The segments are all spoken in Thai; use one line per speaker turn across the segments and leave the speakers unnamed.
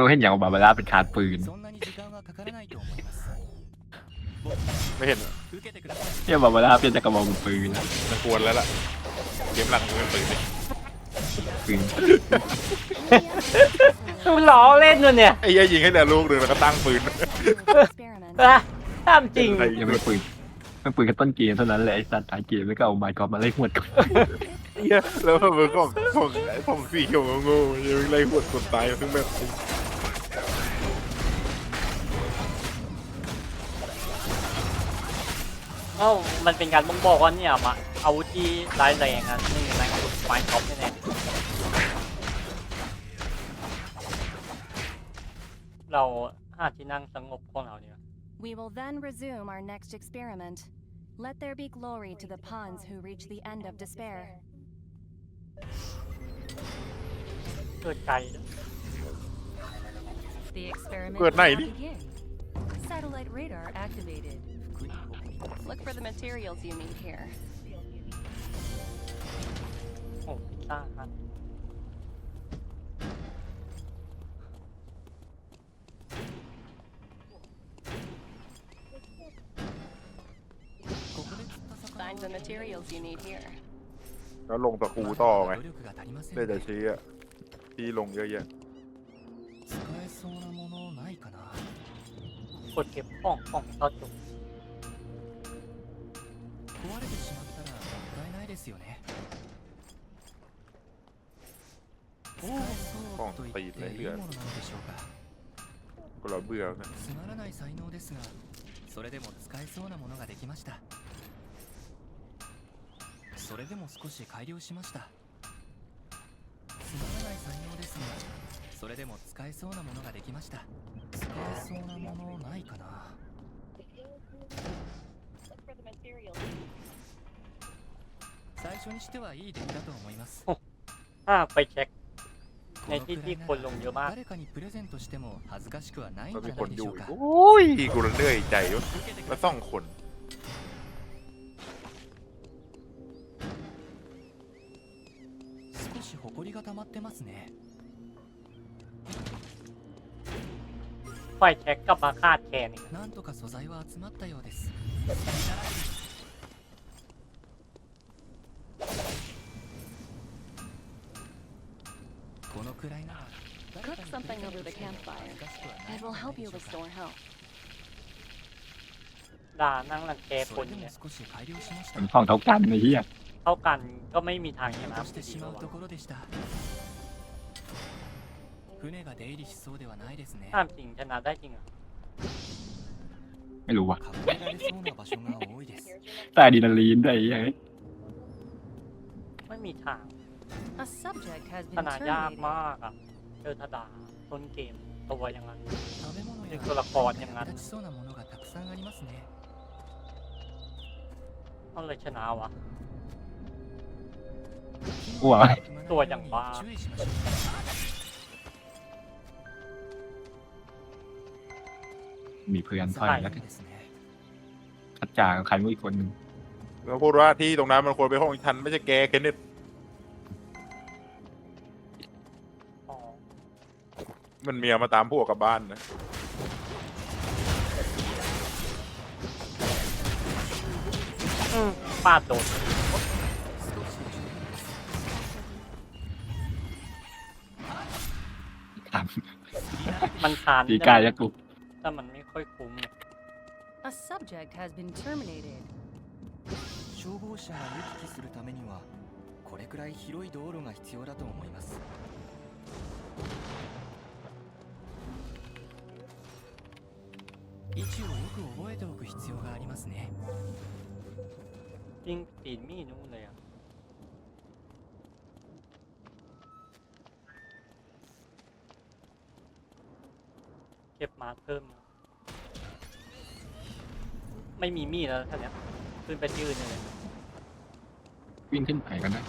รู้เห็นอย่างบาบาร่าเป็นคานปืน
ไม่เห็น
เหรอ
เที่ยบาบาร่าเป็นจะกรบอลปืนนะ
มันควรแล้วล่ะเกมหลังมันเป็นปืนดิ
ปืน
มันล้อเล่นมันเนี่ย
ไอ้เยยิงให้แต่ลูกหนึ่งแล้วก็ตั้งปืน
นะตามจริง
ยังเป็นปืนเป็นปืนกับต้นเกมเท่านั้นแหละไอ้สัตว์ท้ายเกมแล้วก็เอาไมค์กอล์ฟมาเล่นหมดกัน
แล้วมันก็ของของสี่เขีงงๆยังไล่หวดคนตายเพิ่งแบบ
เอ้ามันเป็นการบ่งบอกว่าเนี่ยมาอาวุธที่ร้ายแรงอะนี่แรงอาวุธไม้ท็อปแน่ๆเราหาที่นั่งสงบของเราเนี่ย
We will then resume our next experiment. Let there be glory to the pawns who reach the end of despair.
เกิดไกล
The experiment
เกิดไหน
will
นี่
now begin. Satellite radar activated.
Look for the materials you need here.
โอ้พิซซ่าฮัท
ここで釣った魚
Find the materials you need here.
แล้วลงตะคูต่อไง
努力が足りません
ได้
ね
แต่ชี้อะที่ลงเยอะแยะ
使えそうなものないかな
กดเก็บของของเข้าจุก
そうと言っていいものなのでしょうか
ก็เราเบื่อนะ
つまらない才能ですがそれでも使えそうなものができましたそれでも少し改良しましたつまらない才能ですがそれでも使えそうなものができました使えそうなものないかな最初にしてはいい出来だと思います
ถ้าไปเช็ค
こ
ในที่ที่คนลงเยอะมาก
มั
น
มีค
นดู
อีกโอ้ยกูระเลื่อยใจว่ามาส่องคน
ไฟแช็กกลับมาคาดแขน
อีก
Cook something over the campfire. It will help you restore health.
ด่านั่งลังแกคนเนี่ย
มันของเท่ากันไอ้เหี้ย
เท่ากันก็ไม่มีทางชนะถ้ามจริงชนะได้จริงอะ
ไม่รู้ว่ะแต่ดีนาลีนได้ยัง
ไม่มีทาง
A subject has
ช
been
นะยาก
terminated.
มากอ่ะเจอทดาต้นเกมตัวอย่างนั้น
食べ物や
でこれこうやってな
役立ちそうなものがたくさんありますね
ต้องเลยชนะวะ
กลัว
ตัวอย่างบ้า
注意しましょう
มีเพื่อนถอย
ใช่
แล้ว
ですね
ชัดจากับใครไม่รู้อีกคนหนึ่ง
แล้วพูดว่าที่ตรงนั้นมันควรไปห้องฉันไม่ใช่แกเคนเนต มันเมียมาตามพวกกลับบ้านนะ
อืมฟาดโดน
ถาม
มันทาน
ตีกายแล้วกู
แต่มันไม่ค่อยคุ้มเนี่ย
A subject has been terminated.
消防車が行き来するためにはこれくらい広い道路が必要だと思います 位置をよく覚えておく必要がありますね
ยิ่งตีนมี่นู่นเลยอ่ะเก็บมาเพิ่มนะไม่มีมีดแล้วท่านเนี้ยขึ้นไปที่อื่นเลย
วิ่งขึ้นไปกันนะ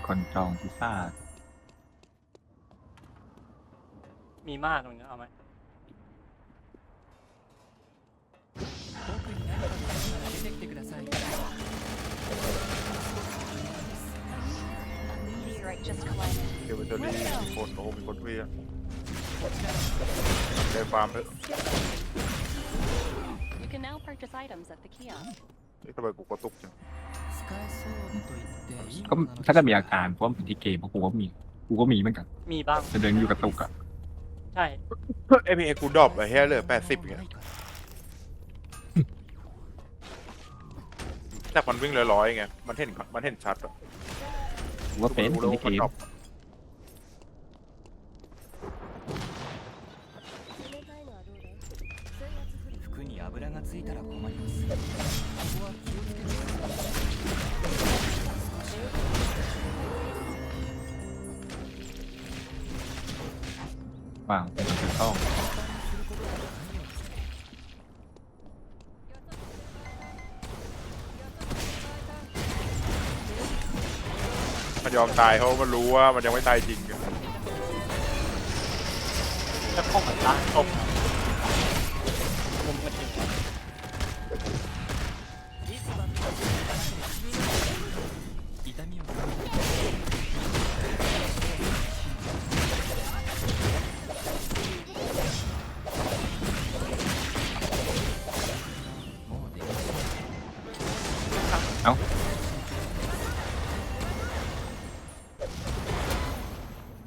มีคนจองพิซซ่า
มีมากมึงเอาไหม
เดี๋ยวไปเจอรี่มีคตโอ้โหมีคนเวียได้ฟาร์มเถอะเอ้ะทำไมกูกระตุกจัง
使えそうと言っていい
ก็
ものなの
ถ้า
で
ก็
しょ
มี
う
อาการเพราะว่ามันที่เกมเพราะกูก็มีกูก็มีเหมือนกัน
มีบ้าง
จะเดินอยู่กระตุกอะ
ใช่
เอ็มเอกูดรอปไอ้เหี้ยเหลือแปดสิบอย่างเงี้ย
ないから
แต่มันวิ่งร้อยๆไงมันเห็นมันเห็นชัดอะ
กูว่าเป็น
รู้แล้ว
ที่
ว่า
เก
มัน
ม
ดรอป
服に油がついたら困りますここは気
ว้าวเป็นคือต้อง
มันยอมตายเพราะมันรู้ว่ามันยังไม่ตายจริงอะ
จะข้องมันล้างตบ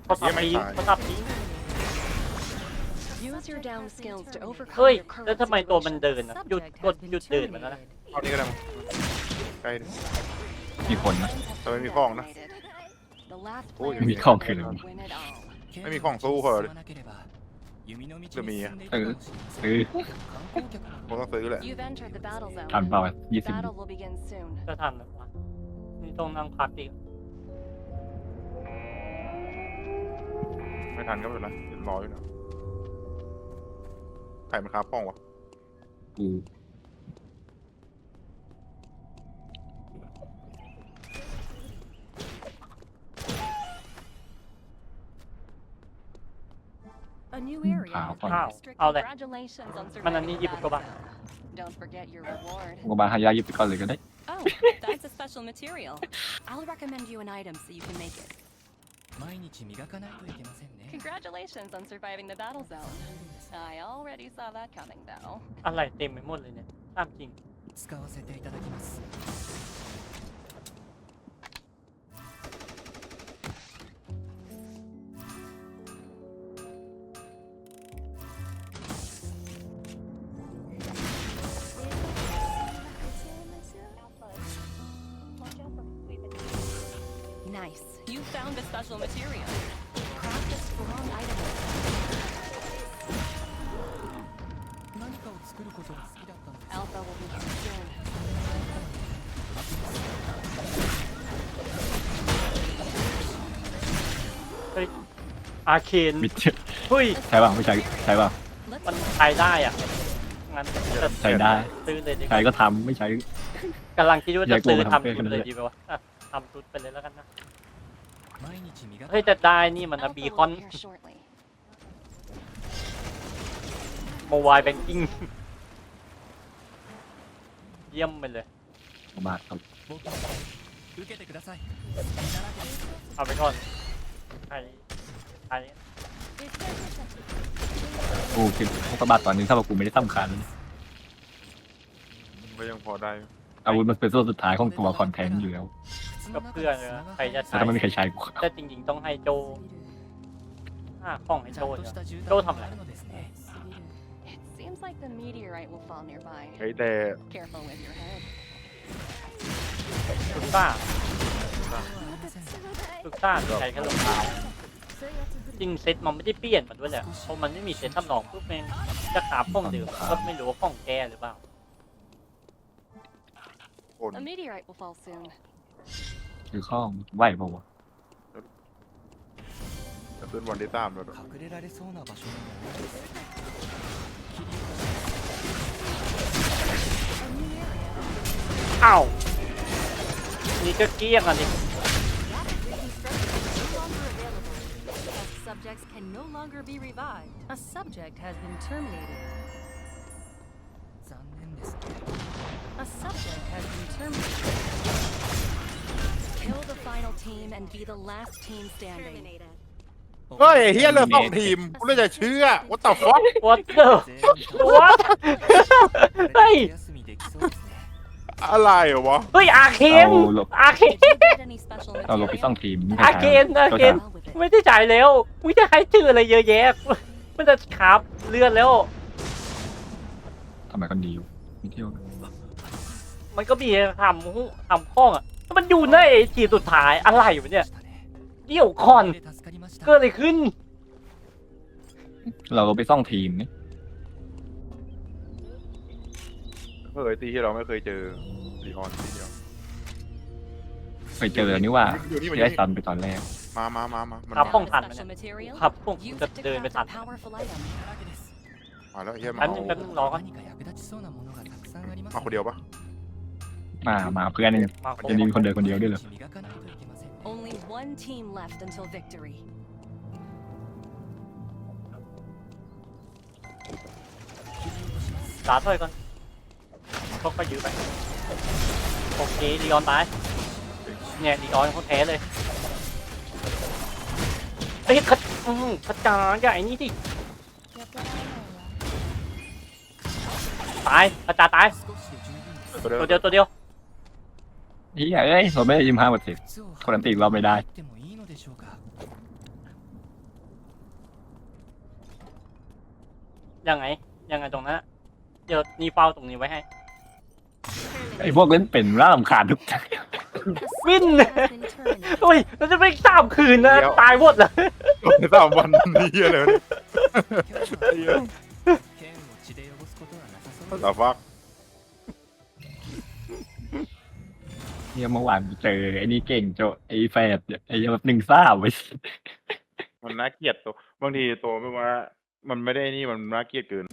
เขาสับปีนเขาสับปีน
Use your down skills to overcome
เฮ้ย
your current
แล้วทำไมตัวมัน
situation.
เดินอะหยุด
Subject
กด
has been
หยุดเดินมันแล้วนะ
terminated.
เอานี้ก็ได้มั้งใกล้ดิ
มีคนนะ
ทำไมมีของนะ
The last
โอ้ย
player
มีของคืน
will win it all.
ไม่มีของสู้เหรอ
進 ก็มีอะ
เอ
อเออ
คงต้องซื้อแหละ
ทันเปล่ายี่สิบ
ต
จะทันหรือเปล่าต้องนั่งพักดี
ไม่ทันก็ไม่เป็นไรเดี๋ยวรออยู่นะใครมันค้าป้องวะ
กู
new
อืม
area
ขาว
has
ก่อน
been
อ้าว
Strict
เอาเลย
congratulations on
มันอัน
surviving
นี้
the
หยิบก็
battle
บ้าง
zone. Don't forget your reward.
กูบาฮายายิบไปก่อนเลยก็ได้
Oh, that's a special material. I'll recommend you an item so you can make it.
毎日磨かないといけませんね
Congratulations on surviving the battle zone. I already saw that coming though.
อะไรเต็มไปหมดเลยเนี่ยตามจริง
使わせていただきます
อาเคนเช
ใช่ป่ะไม่ใช่ใช่ป่ะ
มันใช้ได้อะ งั้น
ใช้ได้
ซื้อเลย
ใช้ก็ทำไม่ใช้
กำลังคิดว่าจะซื้อ
ทำ
ทำ
เพื่
ลยดีไหมวะทำชุดไปเลยแล้วกันนะ เฮ้ยแต่ได้นี่มันนะบีคอน โมบายแบงกิ้ง เยี่ยมไปเลย
มาทครับ
เอาไปก่อนไอ้ อ้
กูคิดสะบัดตอนนึงถ้าว่ากูไม่ได้สำคัญ
ก็ยังพอได้
อาวุธมันเป็นโซนสุดท้ายของตัวคอนเทนต์อยู่แล้ว
ก็เพื่อนเลยใครจะ
แต่ใช้ถ้าไม่มีใครใช้กู
แต่จริง ๆ ต้องให้โจห้าของให้โจโจทำอะไร
It ร
เฮ้ยแต่
ตุ๊ซ่าสุดซ่ามีใช้แค่รองเท้า จริงเซ็ตมันไม่ได้เปลี่ยนมันด้วยแหละเพราะมันไม่มีเซ็ตทำรองปุ๊บแม่งจะขาข้องเดิมก็ไม่รู้ว่าข้องแกหรือเปล่า
คน
A meteorite will fall soon.
คือข้องไหวเปล่าวะ
จะขึ้นวันที่สามแล้วด้วย
隠れられそうな場所にもないです切り
อ้าวนี่ก็เกลี้ยงอ่ะนี่
subjects can no longer be revived. A subject has been terminated. A subject has been terminated.
Kill the final team and be the last team standing.
เฮ้ยเฮียเลือกสองทีมกูเลยจะเชื่อว่า
ต่อ
ฟ็อก
what
the what เฮ้ย
อะไรวะ
เฮ้ยอาเคน
เอาลบ
อาเคน
เอาลบไปสองทีมไม่ใช่
อาเคนอาเคน
Well
ไม่ได้จ่ายแล้วมึงจะให้ชื่ออะไรเยอะแยะ มันจะขับเลื่อนแล้ว
ทำไมกันดีอยู่มีเที่ยว
มันก็มีทำทำห้องอะมันอยู่ในทีมสุดท้ายอะไรอยู่เนี่ยเดี่ยวคอนเกิดอะไรขึ้น
เราไปซ่องทีมนี่
เคยตีที่เราไม่เคยเจอรีออนทีเดียว
ไปเจอนี่ว
อนี่มัน
ได้ซันไปตอนแรก
มามามามามั
ครับป้องกันมันพ่
ย
ครับป้อ
ง
จะเดินไป
ตัด
มาแล้วเฮียมา
อัน
เอา
นี้เป็นล้อกัน
มาคนเดียวปะ
มามาเพื่อนนี่จะมีคนเดียวคนเดียวด้วยเหรอ
Only one team left until victory.
สาถอยก่อนพวกก็ยื้ไปโอเคดีออนตายเนี่ยดีออนเขาแท้เลย เอ้ยขัดอืมขัดจาอย่าไอ้นี่ดิตายขัดจ๋าตาย
ตัวเดี
ยวตัวเดียว
เฮียเอ้ยสมไม่ได้ยิมห้าหมดสิ
บ
คนอันตีเราไม่ได้
ยังไงยังไงตรงนั้นเดี๋ยวนี่เฝ้าตรงนี้ไว้ให้
ไอ้พวกเล่นเป็นร่าลำคาญทุก
ทีวิ่น
โอ้ยเราจะไปสามคืนนะตายหมดเลย
สามวันนี้เลยวะต่ฟักเนี่ย
เมื่อวานเจอไอ้นี่เก่งโจไอ้แฟดไอ้แบบหนึ่งซ่าไว้
มันน่าเกลียดตัวบางทีตัวไม่ว่า มันไม่ได้นี่มันน่าเกลียดเกิน